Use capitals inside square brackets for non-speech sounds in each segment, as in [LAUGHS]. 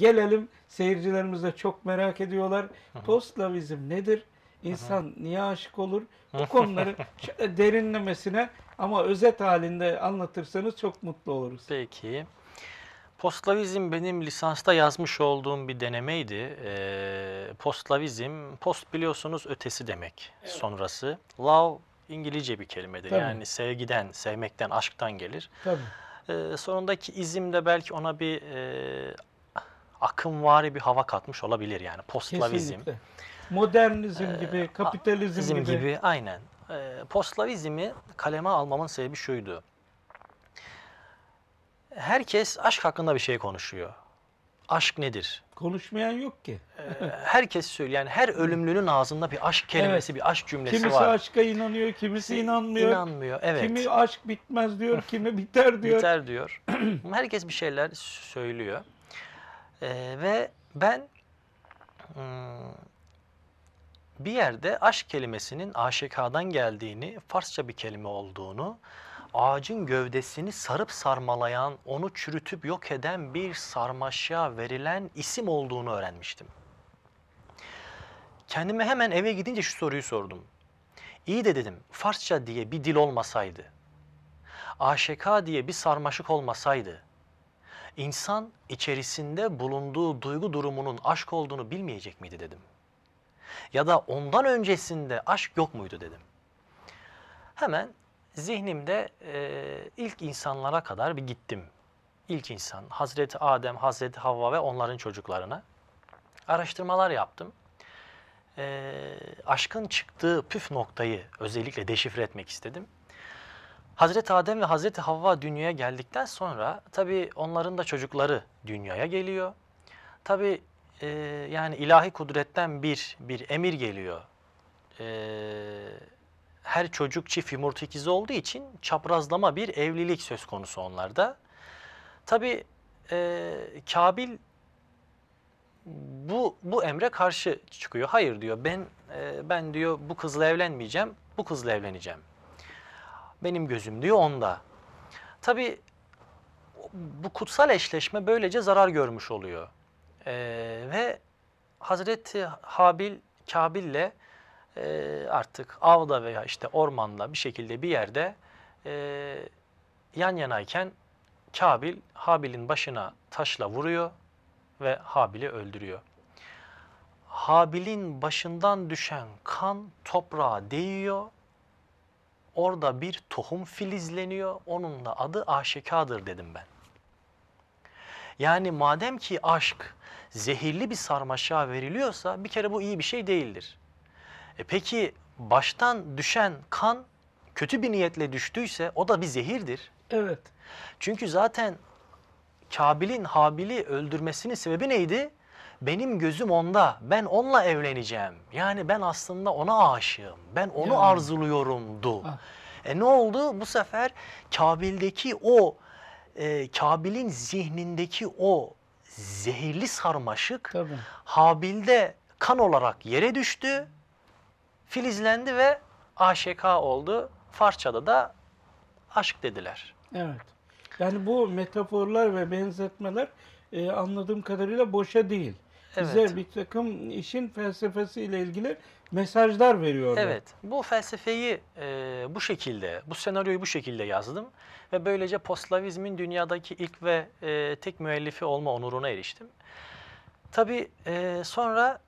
Gelelim seyircilerimiz de çok merak ediyorlar. Postlavizm nedir? İnsan niye aşık olur? Bu [LAUGHS] konuları şöyle derinlemesine ama özet halinde anlatırsanız çok mutlu oluruz. Peki. Postlavizm benim lisansta yazmış olduğum bir denemeydi. Ee, postlavizm, post biliyorsunuz ötesi demek sonrası. Love İngilizce bir kelimedir. Tabii. Yani sevgiden, sevmekten, aşktan gelir. Tabii. Ee, sonundaki izim de belki ona bir e, akımvari bir hava katmış olabilir yani postlavizm. Kesinlikle. Modernizm gibi, kapitalizm gibi. gibi aynen. Ee, postlavizmi kaleme almamın sebebi şuydu. Herkes aşk hakkında bir şey konuşuyor. Aşk nedir? Konuşmayan yok ki. Ee, herkes söylüyor. Yani her ölümlünün ağzında bir aşk kelimesi, bir aşk cümlesi Kimisi var. aşka inanıyor, kimisi inanmıyor. İnanmıyor. Evet. Kimi aşk bitmez diyor, kimi biter diyor. Biter diyor. [CLEARS THROAT] Herkes bir şeyler söylüyor. Ee, ve ben hmm, bir yerde aşk kelimesinin aşikadan geldiğini, Farsça bir kelime olduğunu, ağacın gövdesini sarıp sarmalayan, onu çürütüp yok eden bir sarmaşa verilen isim olduğunu öğrenmiştim. Kendime hemen eve gidince şu soruyu sordum. İyi de dedim, Farsça diye bir dil olmasaydı, aşika diye bir sarmaşık olmasaydı, insan içerisinde bulunduğu duygu durumunun aşk olduğunu bilmeyecek miydi dedim. Ya da ondan öncesinde aşk yok muydu dedim. Hemen zihnimde e, ilk insanlara kadar bir gittim. İlk insan, Hazreti Adem, Hazreti Havva ve onların çocuklarına. Araştırmalar yaptım. E, aşkın çıktığı püf noktayı özellikle deşifre etmek istedim. Hazreti Adem ve Hazreti Havva dünyaya geldikten sonra tabii onların da çocukları dünyaya geliyor. Tabii e, yani ilahi kudretten bir bir emir geliyor. E, her çocuk çift yumurta ikizi olduğu için çaprazlama bir evlilik söz konusu onlarda. Tabii e, Kabil bu bu emre karşı çıkıyor. Hayır diyor. Ben e, ben diyor bu kızla evlenmeyeceğim. Bu kızla evleneceğim. Benim gözüm diyor onda. Tabii bu kutsal eşleşme böylece zarar görmüş oluyor. Ee, ve Hazreti Habil Kabil'le e, artık avda veya işte ormanda bir şekilde bir yerde e, yan yanayken Kabil Habil'in başına taşla vuruyor ve Habil'i öldürüyor. Habil'in başından düşen kan toprağa değiyor orada bir tohum filizleniyor. Onun da adı aşikadır dedim ben. Yani madem ki aşk zehirli bir sarmaşığa veriliyorsa bir kere bu iyi bir şey değildir. E peki baştan düşen kan kötü bir niyetle düştüyse o da bir zehirdir. Evet. Çünkü zaten Kabil'in Habil'i öldürmesinin sebebi neydi? Benim gözüm onda. Ben onunla evleneceğim. Yani ben aslında ona aşığım. Ben onu Yani. arzuluyorumdu. Ah. E ne oldu? Bu sefer Kabil'deki o e, Kabil'in zihnindeki o zehirli sarmaşık Tabii. Habil'de kan olarak yere düştü. Filizlendi ve aşeka oldu. Farsçada da aşk dediler. Evet. Yani bu metaforlar ve benzetmeler e, anladığım kadarıyla boşa değil. Bize Evet. bir takım işin felsefesiyle ilgili mesajlar veriyorlar. Evet, bu felsefeyi e, bu şekilde, bu senaryoyu bu şekilde yazdım ve böylece postlavizmin dünyadaki ilk ve e, tek müellifi olma onuruna eriştim. Tabii e, sonra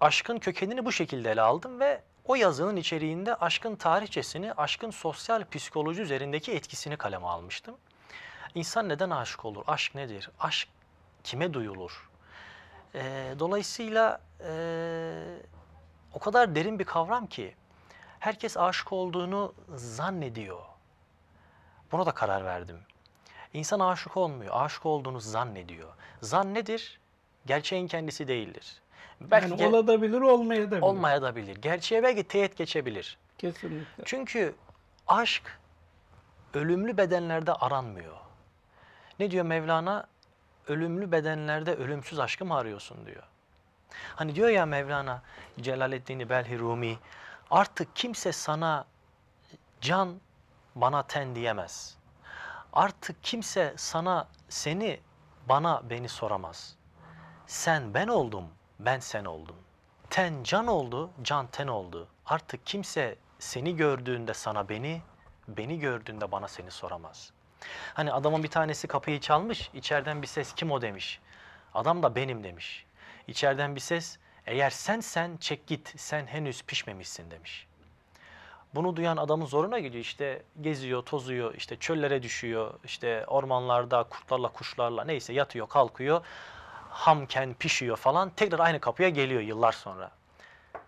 aşkın kökenini bu şekilde ele aldım ve o yazının içeriğinde aşkın tarihçesini, aşkın sosyal psikoloji üzerindeki etkisini kaleme almıştım. İnsan neden aşık olur? Aşk nedir? Aşk kime duyulur? E, dolayısıyla e, o kadar derin bir kavram ki herkes aşık olduğunu zannediyor. Buna da karar verdim. İnsan aşık olmuyor, aşık olduğunu zannediyor. Zan nedir? Gerçeğin kendisi değildir. Belki Yani olabilir, olmayabilir. olmaya da bilir. Gerçeğe belki teğet geçebilir. Kesinlikle. Çünkü aşk ölümlü bedenlerde aranmıyor. Ne diyor Mevlana? Ölümlü bedenlerde ölümsüz aşkı mı arıyorsun diyor. Hani diyor ya Mevlana Celaleddin Belhi Rumi artık kimse sana can bana ten diyemez. Artık kimse sana seni bana beni soramaz. Sen ben oldum, ben sen oldum. Ten can oldu, can ten oldu. Artık kimse seni gördüğünde sana beni, beni gördüğünde bana seni soramaz. Hani adamın bir tanesi kapıyı çalmış, içeriden bir ses kim o demiş. Adam da benim demiş. İçeriden bir ses eğer sen sen çek git sen henüz pişmemişsin demiş. Bunu duyan adamın zoruna gidiyor işte geziyor, tozuyor, işte çöllere düşüyor, işte ormanlarda kurtlarla, kuşlarla neyse yatıyor, kalkıyor, hamken pişiyor falan. Tekrar aynı kapıya geliyor yıllar sonra.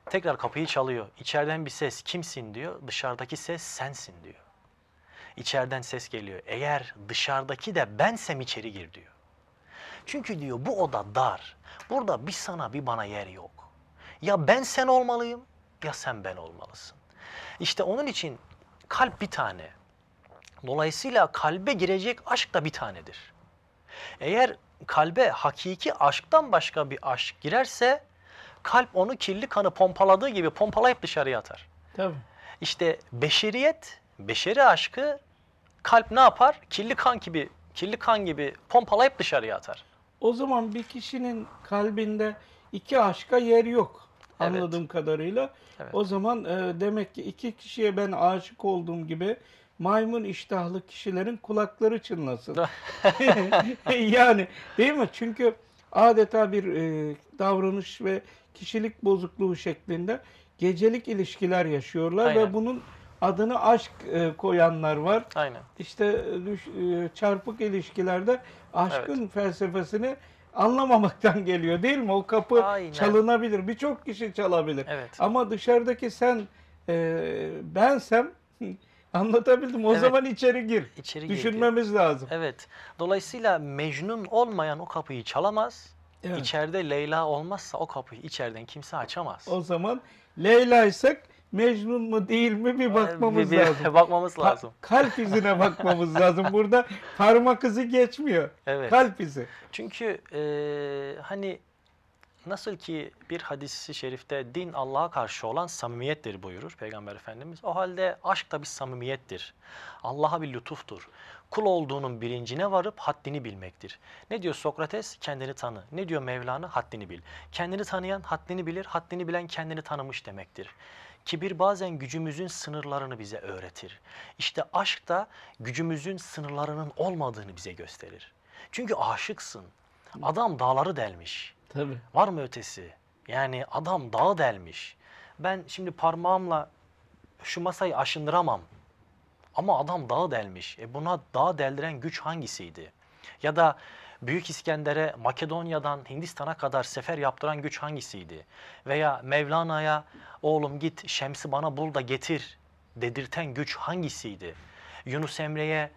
Tekrar kapıyı çalıyor. İçeriden bir ses kimsin diyor, dışarıdaki ses sensin diyor. İçeriden ses geliyor. Eğer dışarıdaki de bensem içeri gir diyor. Çünkü diyor bu oda dar. Burada bir sana bir bana yer yok. Ya ben sen olmalıyım ya sen ben olmalısın. İşte onun için kalp bir tane. Dolayısıyla kalbe girecek aşk da bir tanedir. Eğer kalbe hakiki aşktan başka bir aşk girerse kalp onu kirli kanı pompaladığı gibi pompalayıp dışarıya atar. Tabii. İşte beşeriyet, beşeri aşkı kalp ne yapar? Kirli kan gibi, kirli kan gibi pompalayıp dışarıya atar. O zaman bir kişinin kalbinde iki aşka yer yok. Evet. Anladığım kadarıyla. Evet. O zaman e, demek ki iki kişiye ben aşık olduğum gibi maymun iştahlı kişilerin kulakları çınlasın. [LAUGHS] [LAUGHS] yani değil mi? Çünkü adeta bir e, davranış ve kişilik bozukluğu şeklinde gecelik ilişkiler yaşıyorlar Aynen. ve bunun adını aşk e, koyanlar var. Aynen. İşte e, düş- e, çarpık ilişkilerde aşkın felsefesini anlamamaktan [LAUGHS] geliyor değil mi? O kapı Aynen. çalınabilir. Birçok kişi çalabilir. Evet. Ama dışarıdaki sen e, bensem [LAUGHS] anlatabildim. O Evet. zaman içeri gir. İçeri. Düşünmemiz lazım. Evet. Dolayısıyla Mecnun olmayan o kapıyı çalamaz. Evet. İçeride Leyla olmazsa o kapıyı içeriden kimse açamaz. O zaman Leyla'ysak Mecnun mu değil mi bir bakmamız Bir- bir- lazım. [LAUGHS] bakmamız lazım. kalp izine bakmamız lazım. Burada parmak izi geçmiyor. Evet. Kalp izi. Çünkü eee, hani nasıl ki bir hadisi şerifte din Allah'a karşı olan samimiyettir buyurur Peygamber Efendimiz. O halde aşk da bir samimiyettir. Allah'a bir lütuftur. Kul olduğunun bilincine varıp haddini bilmektir. Ne diyor Sokrates? Kendini tanı. Ne diyor Mevlana? Haddini bil. Kendini tanıyan haddini bilir, haddini bilen kendini tanımış demektir. Kibir bazen gücümüzün sınırlarını bize öğretir. İşte aşk da gücümüzün sınırlarının olmadığını bize gösterir. Çünkü aşıksın. Adam dağları delmiş. Tabii. Var mı ötesi? Yani adam dağı delmiş. Ben şimdi parmağımla şu masayı aşındıramam. Ama adam dağı delmiş. E buna dağı deldiren güç hangisiydi? Ya da Büyük İskender'e Makedonya'dan Hindistan'a kadar sefer yaptıran güç hangisiydi? Veya Mevlana'ya oğlum git Şems'i bana bul da getir dedirten güç hangisiydi? Yunus Emre'ye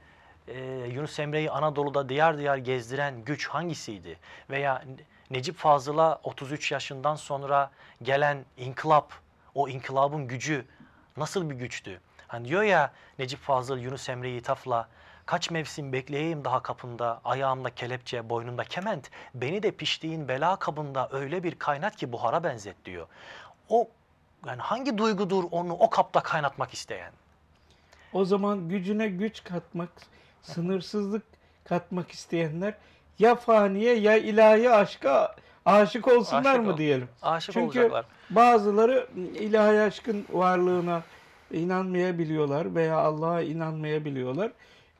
e, Yunus Emre'yi Anadolu'da diyar diyar gezdiren güç hangisiydi? Veya Necip Fazıl'a 33 yaşından sonra gelen inkılap, o inkılabın gücü nasıl bir güçtü? Hani diyor ya Necip Fazıl Yunus Emre'yi ithafla kaç mevsim bekleyeyim daha kapında ayağımda kelepçe boynumda kement beni de piştiğin bela kabında öyle bir kaynat ki buhara benzet diyor. O yani hangi duygudur onu o kapta kaynatmak isteyen? O zaman gücüne güç katmak, sınırsızlık katmak isteyenler ya faniye ya ilahi aşka aşık olsunlar Aşık mı ol- diyelim. Aşık Çünkü olacaklar. bazıları ilahi aşkın varlığına inanmayabiliyorlar veya Allah'a inanmayabiliyorlar.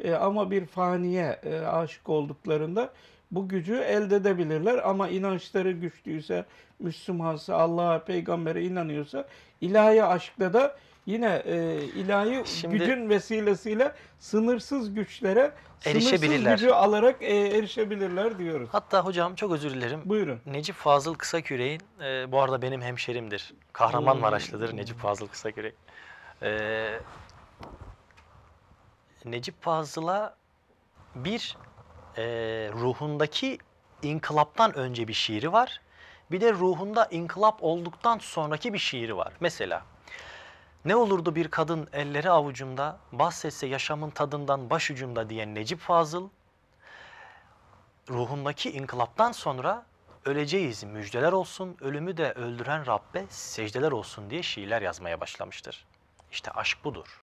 E, ama bir faniye e, aşık olduklarında bu gücü elde edebilirler. Ama inançları güçlüyse, Müslümansa, Allah'a, peygambere inanıyorsa ilahi aşkta da yine e, ilahi Şimdi- gücün vesilesiyle sınırsız güçlere sınırsız Erişebilirler. gücü alarak e, erişebilirler diyoruz. Hatta hocam çok özür dilerim. Buyurun. Necip Fazıl Kısaküre'nin e, bu arada benim hemşerimdir. Kahramanmaraşlıdır Necip Fazıl Kısakürek. E, Necip Fazıl'a bir e, ruhundaki inkılaptan önce bir şiiri var. Bir de ruhunda inkılap olduktan sonraki bir şiiri var. Mesela ne olurdu bir kadın elleri avucunda bahsetse yaşamın tadından başucumda diyen Necip Fazıl ruhundaki inkılaptan sonra öleceğiz müjdeler olsun, ölümü de öldüren Rabbe secdeler olsun diye şiirler yazmaya başlamıştır. İşte aşk budur.